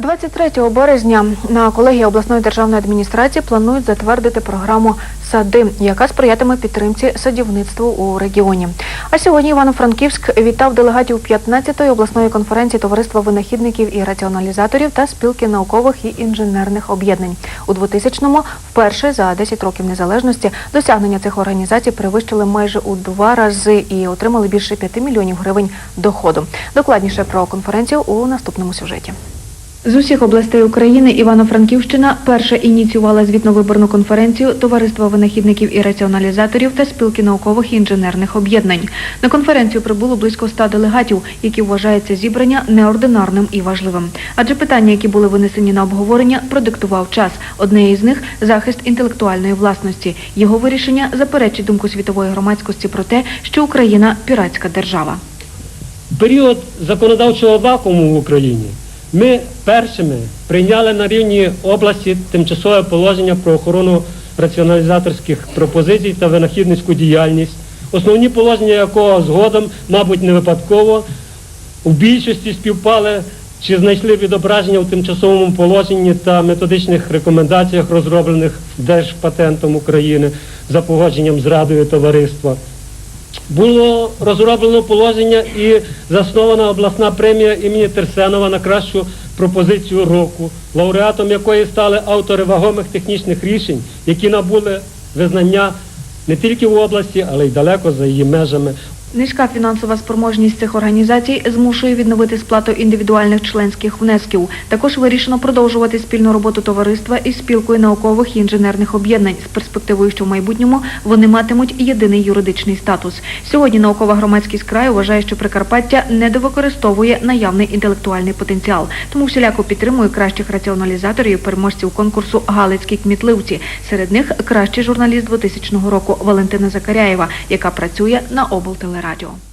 23 березня на колегії обласної державної адміністрації планують затвердити програму Сади, яка сприятиме підтримці садівництву у регіоні. А сьогодні Івано-Франківськ вітав делегатів 15-ї обласної конференції Товариства винахідників і раціоналізаторів та спілки наукових і інженерних об'єднань. У 2000-му вперше за 10 років незалежності досягнення цих організацій перевищили майже у два рази і отримали більше 5 мільйонів гривень доходу. Докладніше про конференцію у наступному сюжеті. З усіх областей України Івано-Франківщина перша ініціювала звітно-виборну конференцію Товариства винахідників і раціоналізаторів та спілки наукових і інженерних об'єднань. На конференцію прибуло близько ста делегатів, які вважають це зібрання неординарним і важливим. Адже питання, які були винесені на обговорення, продиктував час. Одне із них захист інтелектуальної власності. Його вирішення заперечить думку світової громадськості про те, що Україна піратська держава. період законодавчого вакууму в Україні ми першими прийняли на рівні області тимчасове положення про охорону раціоналізаторських пропозицій та винахідницьку діяльність, основні положення якого згодом, мабуть, не випадково, у більшості співпали чи знайшли відображення у тимчасовому положенні та методичних рекомендаціях, розроблених Держпатентом України за погодженням з Радою товариства. Було розроблено положення і заснована обласна премія імені Терсенова на кращу пропозицію року, лауреатом якої стали автори вагомих технічних рішень, які набули визнання не тільки в області, але й далеко за її межами. Низька фінансова спроможність цих організацій змушує відновити сплату індивідуальних членських внесків. Також вирішено продовжувати спільну роботу товариства із спілкою наукових і інженерних об'єднань з перспективою, що в майбутньому вони матимуть єдиний юридичний статус. Сьогодні наукова громадськість краю вважає, що Прикарпаття недовикористовує наявний інтелектуальний потенціал, тому всіляко підтримує кращих раціоналізаторів переможців конкурсу Галицькі кмітливці. Серед них кращий журналіст 2000 року Валентина Закаряєва, яка працює на облтелерадіо.